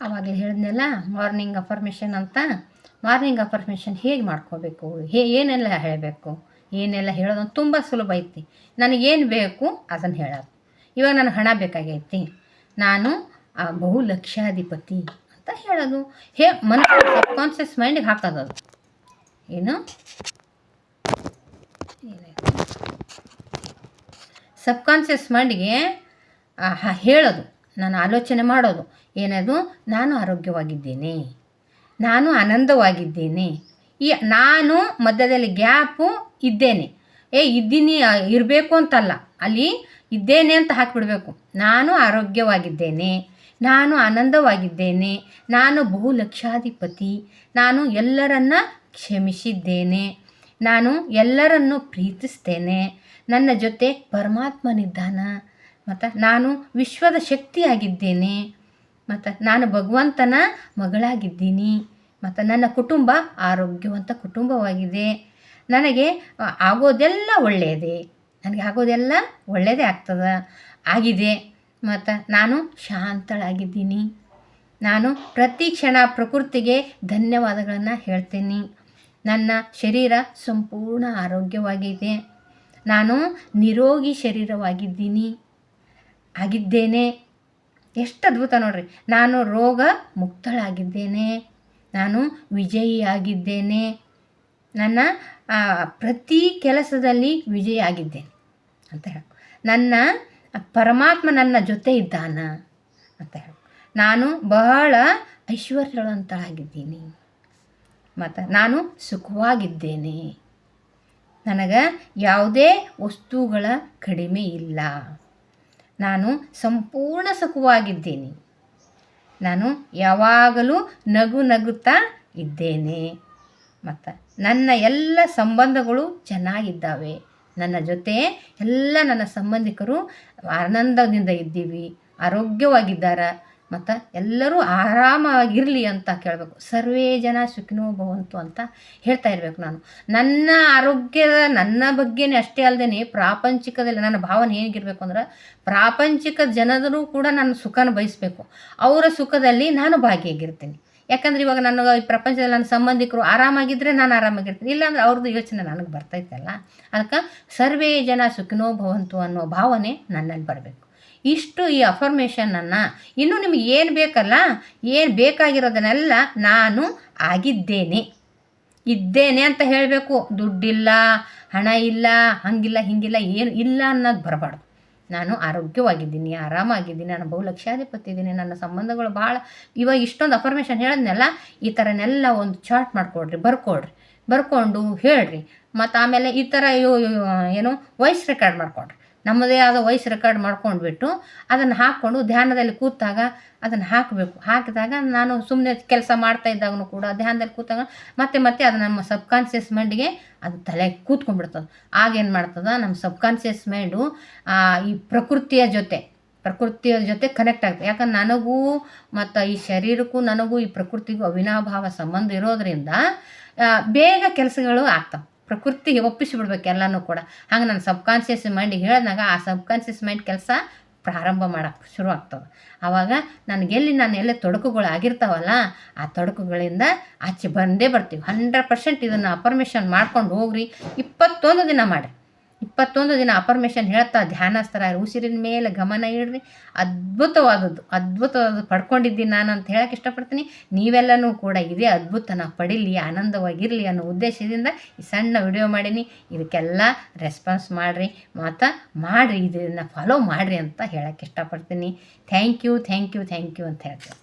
ಆವಾಗಲೇ ಹೇಳಿದ್ನಲ್ಲ morning affirmation ಅಂತ. ಮಾರ್ನಿಂಗ್ ಅಫರ್ಮೇಷನ್ ಹೇಗೆ ಮಾಡ್ಕೋಬೇಕು? ಹೇ, ಏನೆಲ್ಲ ಹೇಳಬೇಕು? ಏನೆಲ್ಲ ಹೇಳೋದು ತುಂಬ ಸುಲಭ ಐತಿ. ನನಗೇನು ಬೇಕು ಅದನ್ನು ಹೇಳೋದು. ಇವಾಗ ನನಗೆ ಹಣ ಬೇಕಾಗೈತಿ. ನಾನು, ಆ ಬಹು ಲಕ್ಷಾಧಿಪತಿ ಅಂತ ಹೇಳೋದು. ಹೇ ಮನಸ್ಸು ಸಬ್ಕಾನ್ಷಿಯಸ್ ಮೈಂಡಿಗೆ ಹಾಕೋದು ಅದು ಏನು? ಸಬ್ಕಾನ್ಷಿಯಸ್ ಮೈಂಡಿಗೆ ಹೇಳೋದು. ನಾನು ಆಲೋಚನೆ ಮಾಡೋದು. ಏನದು? ನಾನು ಆರೋಗ್ಯವಾಗಿದ್ದೇನೆ. ನಾನು ಆನಂದವಾಗಿದ್ದೇನೆ. ಈ ನಾನು ಮಧ್ಯದಲ್ಲಿ ಗ್ಯಾಪು ಇದ್ದೇನೆ. ಏ, ಇದ್ದೀನಿ, ಇರಬೇಕು ಅಂತಲ್ಲ. ಅಲ್ಲಿ ಇದ್ದೇನೆ ಅಂತ ಹಾಕಿಬಿಡಬೇಕು. ನಾನು ಆರೋಗ್ಯವಾಗಿದ್ದೇನೆ. ನಾನು ಆನಂದವಾಗಿದ್ದೇನೆ. ನಾನು ಬಹುಲಕ್ಷಾಧಿಪತಿ ನಾನು ಎಲ್ಲರನ್ನ ಕ್ಷಮಿಸಿದ್ದೇನೆ. ನಾನು ಎಲ್ಲರನ್ನು ಪ್ರೀತಿಸ್ತೇನೆ. ನನ್ನ ಜೊತೆ ಪರಮಾತ್ಮನಿದ್ದಾನ ಮತ್ತು ನಾನು ವಿಶ್ವದ ಶಕ್ತಿಯಾಗಿದ್ದೇನೆ. ಮತ್ತು ನಾನು ಭಗವಂತನ ಮಗಳಾಗಿದ್ದೀನಿ. ಮತ್ತು ನನ್ನ ಕುಟುಂಬ ಆರೋಗ್ಯವಂತ ಕುಟುಂಬವಾಗಿದೆ. ನನಗೆ ಆಗೋದೆಲ್ಲ ಒಳ್ಳೆಯದೇ. ನನಗೆ ಆಗೋದೆಲ್ಲ ಒಳ್ಳೆಯದೇ ಆಗ್ತದೆ. ಆಗಿದೆ. ಮತ್ತು ನಾನು ಶಾಂತಳಾಗಿದ್ದೀನಿ. ನಾನು ಪ್ರತಿ ಕ್ಷಣ ಪ್ರಕೃತಿಗೆ ಧನ್ಯವಾದಗಳನ್ನು ಹೇಳ್ತೀನಿ. ನನ್ನ ಶರೀರ ಸಂಪೂರ್ಣ ಆರೋಗ್ಯವಾಗಿದೆ. ನಾನು ನಿರೋಗಿ ಶರೀರವಾಗಿದ್ದೀನಿ. ಆಗಿದ್ದೇನೆ. ಎಷ್ಟು ಅದ್ಭುತ ನೋಡ್ರಿ. ನಾನು ರೋಗ ಮುಕ್ತಳಾಗಿದ್ದೇನೆ. ನಾನು ವಿಜಯಿಯಾಗಿದ್ದೇನೆ. ನನ್ನ ಪ್ರತಿ ಕೆಲಸದಲ್ಲಿ ವಿಜಯ ಆಗಿದ್ದೇನೆ ಅಂತ ಹೇಳಿ ನನ್ನ, ಪರಮಾತ್ಮ ನನ್ನ ಜೊತೆ ಇದ್ದಾನ ಅಂತ ಹೇಳಿ ನಾನು ಬಹಳ ಐಶ್ವರ್ಯವಂತಳಾಗಿದ್ದೀನಿ. ಮತ್ತು ನಾನು ಸುಖವಾಗಿದ್ದೇನೆ. ನನಗೆ ಯಾವುದೇ ವಸ್ತುಗಳ ಕಡಿಮೆ ಇಲ್ಲ. ನಾನು ಸಂಪೂರ್ಣ ಸುಖವಾಗಿದ್ದೀನಿ. ನಾನು ಯಾವಾಗಲೂ ನಗು ನಗುತ್ತಾ ಇದ್ದೇನೆ. ಮತ್ತು ನನ್ನ ಎಲ್ಲ ಸಂಬಂಧಗಳು ಚೆನ್ನಾಗಿದ್ದಾವೆ. ನನ್ನ ಜೊತೆ ಎಲ್ಲ ನನ್ನ ಸಂಬಂಧಿಕರು ಆನಂದದಿಂದ ಇದ್ದೀವಿ. ಆರೋಗ್ಯವಾಗಿದ್ದಾರೆ. ಮತ್ತು ಎಲ್ಲರೂ ಆರಾಮಾಗಿರಲಿ ಅಂತ ಕೇಳಬೇಕು. ಸರ್ವೇ ಜನ ಸುಖಿನೋ ಭವಂತು ಅಂತ ಹೇಳ್ತಾ ಇರಬೇಕು ನಾನು. ನನ್ನ ಆರೋಗ್ಯದ, ನನ್ನ ಬಗ್ಗೆನೇ ಅಷ್ಟೇ ಅಲ್ಲದೆ ಪ್ರಾಪಂಚಿಕದಲ್ಲಿ ನನ್ನ ಭಾವನೆ ಹೇಗಿರಬೇಕು ಅಂದ್ರೆ ಪ್ರಾಪಂಚಿಕ ಜನರು ಕೂಡ ನನ್ನ ಸುಖನ ಬಯಸಬೇಕು. ಅವರ ಸುಖದಲ್ಲಿ ನಾನು ಭಾಗಿಯಾಗಿರ್ತೀನಿ. ಯಾಕಂದ್ರೆ ಇವಾಗ ನನಗೆ ಈ ಪ್ರಪಂಚದಲ್ಲಿ ನನ್ನ ಸಂಬಂಧಿಕರು ಆರಾಮಾಗಿದ್ದರೆ ನಾನು ಆರಾಮಾಗಿರ್ತೀನಿ. ಇಲ್ಲಾಂದ್ರೆ ಅವ್ರದ್ದು ಯೋಚನೆ ನನಗೆ ಬರ್ತೈತಲ್ಲ. ಅದಕ್ಕೆ ಸರ್ವೇ ಜನ ಸುಖಿನೋ ಭವಂತು ಅನ್ನೋ ಭಾವನೆ ನನ್ನಲ್ಲಿ ಬರಬೇಕು. ಇಷ್ಟು ಈ ಅಫರ್ಮೇಷನನ್ನು ಇನ್ನೂ ನಿಮಗೆ ಏನು ಬೇಕಲ್ಲ, ಏನು ಬೇಕಾಗಿರೋದನ್ನೆಲ್ಲ ನಾನು ಆಗಿದ್ದೇನೆ. ಇದ್ದೇನೆ ಅಂತ ಹೇಳಬೇಕು. ದುಡ್ಡಿಲ್ಲ, ಹಣ ಇಲ್ಲ, ಹಂಗಿಲ್ಲ, ಹಿಂಗಿಲ್ಲ, ಏನು ಇಲ್ಲ ಅನ್ನೋದು ಬರಬಾರ್ದು. ನಾನು ಆರೋಗ್ಯವಾಗಿದ್ದೀನಿ, ಆರಾಮಾಗಿದ್ದೀನಿ, ನಾನು ಬಹು ಲಕ್ಷಾಧಿಪತಿ ಇದ್ದೀನಿ, ನನ್ನ ಸಂಬಂಧಗಳು ಭಾಳ ಇವಾಗ ಇಷ್ಟೊಂದು ಅಫರ್ಮೇಷನ್ ಹೇಳಿದ್ನೆಲ್ಲ, ಈ ಥರನೆಲ್ಲ ಒಂದು ಚಾರ್ಟ್ ಮಾಡಿಕೊಡ್ರಿ, ಬರ್ಕೊಡ್ರಿ. ಬರ್ಕೊಂಡು ಹೇಳ್ರಿ. ಮತ್ತು ಆಮೇಲೆ ಈ ಥರ ಏನು ವಾಯ್ಸ್ ರೆಕಾರ್ಡ್ ಮಾಡಿಕೊಡ್ರಿ. ನಮ್ಮದೇ ಆದ ವಾಯ್ಸ್ ರೆಕಾರ್ಡ್ ಮಾಡ್ಕೊಂಡ್ಬಿಟ್ಟು ಅದನ್ನು ಹಾಕ್ಕೊಂಡು ಧ್ಯಾನದಲ್ಲಿ ಕೂತಾಗ ಅದನ್ನು ಹಾಕಬೇಕು. ಹಾಕಿದಾಗ ನಾನು ಸುಮ್ಮನೆ ಕೆಲಸ ಮಾಡ್ತಾ ಇದ್ದಾಗೂ ಕೂಡ ಧ್ಯಾನದಲ್ಲಿ ಕೂತಾಗ ಮತ್ತೆ ಮತ್ತೆ ಅದು ನಮ್ಮ ಸಬ್ಕಾನ್ಷಿಯಸ್ ಮೈಂಡಿಗೆ ಅದು ತಲೆ ಕೂತ್ಕೊಂಡ್ಬಿಡ್ತದೆ. ಆಗೇನು ಮಾಡ್ತದೆ? ನಮ್ಮ ಸಬ್ಕಾನ್ಷಿಯಸ್ ಮೈಂಡು ಈ ಪ್ರಕೃತಿಯ ಜೊತೆ ಪ್ರಕೃತಿಯ ಜೊತೆ ಕನೆಕ್ಟ್ ಆಗ್ತದೆ. ಯಾಕಂದ್ರೆ ನನಗೂ ಮತ್ತು ಈ ಶರೀರಕ್ಕೂ ನನಗೂ ಈ ಪ್ರಕೃತಿಗೂ ಅವಿನಾಭಾವ ಸಂಬಂಧ ಇರೋದರಿಂದ ಬೇಗ ಕೆಲಸಗಳು ಆಗ್ತವೆ. ಪ್ರಕೃತಿಗೆ ಒಪ್ಪಿಸಿ ಬಿಡ್ಬೇಕು ಎಲ್ಲನೂ ಕೂಡ. ಹಂಗೆ ನಾನು ಸಬ್ಕಾನ್ಷಿಯಸ್ ಮೈಂಡಿಗೆ ಹೇಳಿದಾಗ ಆ ಸಬ್ಕಾನ್ಷಿಯಸ್ ಮೈಂಡ್ ಕೆಲಸ ಪ್ರಾರಂಭ ಮಾಡೋಕ್ಕೆ ಶುರು ಆಗ್ತದೆ. ಆವಾಗ ನನಗೆಲ್ಲಿ ನಾನು ಎಲ್ಲೇ ತೊಡಕುಗಳು ಆಗಿರ್ತಾವಲ್ಲ, ಆ ತೊಡಕುಗಳಿಂದ ಆಚೆ ಬಂದೇ ಬರ್ತೀವಿ. ಹಂಡ್ರೆಡ್ ಪರ್ಸೆಂಟ್ ಇದನ್ನು ಅಪರ್ಮಿಷನ್ ಮಾಡ್ಕೊಂಡು ಹೋಗ್ರಿ. ಇಪ್ಪತ್ತೊಂದು ದಿನ ಮಾಡಿ ಇಪ್ಪತ್ತೊಂದು ದಿನ ಅಪರ್ಮೇಷನ್ ಹೇಳ್ತಾ, ಧ್ಯಾನಸ್ಥರ ಉಸಿರಿನ ಮೇಲೆ ಗಮನ ಇಡ್ರಿ. ಅದ್ಭುತವಾದದ್ದು ಅದ್ಭುತವಾದದ್ದು ಪಡ್ಕೊಂಡಿದ್ದೀನಿ ನಾನು ಅಂತ ಹೇಳಕ್ಕೆ ಇಷ್ಟಪಡ್ತೀನಿ. ನೀವೆಲ್ಲನೂ ಕೂಡ ಇದೇ ಅದ್ಭುತನ ಪಡೀಲಿ, ಆನಂದವಾಗಿರಲಿ ಅನ್ನೋ ಉದ್ದೇಶದಿಂದ ಈ ಸಣ್ಣ ವಿಡಿಯೋ ಮಾಡೀನಿ. ಇದಕ್ಕೆಲ್ಲ ರೆಸ್ಪಾನ್ಸ್ ಮಾಡಿರಿ ಮತ್ತು ಮಾಡಿರಿ, ಇದನ್ನು ಫಾಲೋ ಮಾಡಿರಿ ಅಂತ ಹೇಳಕ್ಕೆ ಇಷ್ಟಪಡ್ತೀನಿ. Thank you thank you thank you ಅಂತ ಹೇಳ್ತೀನಿ.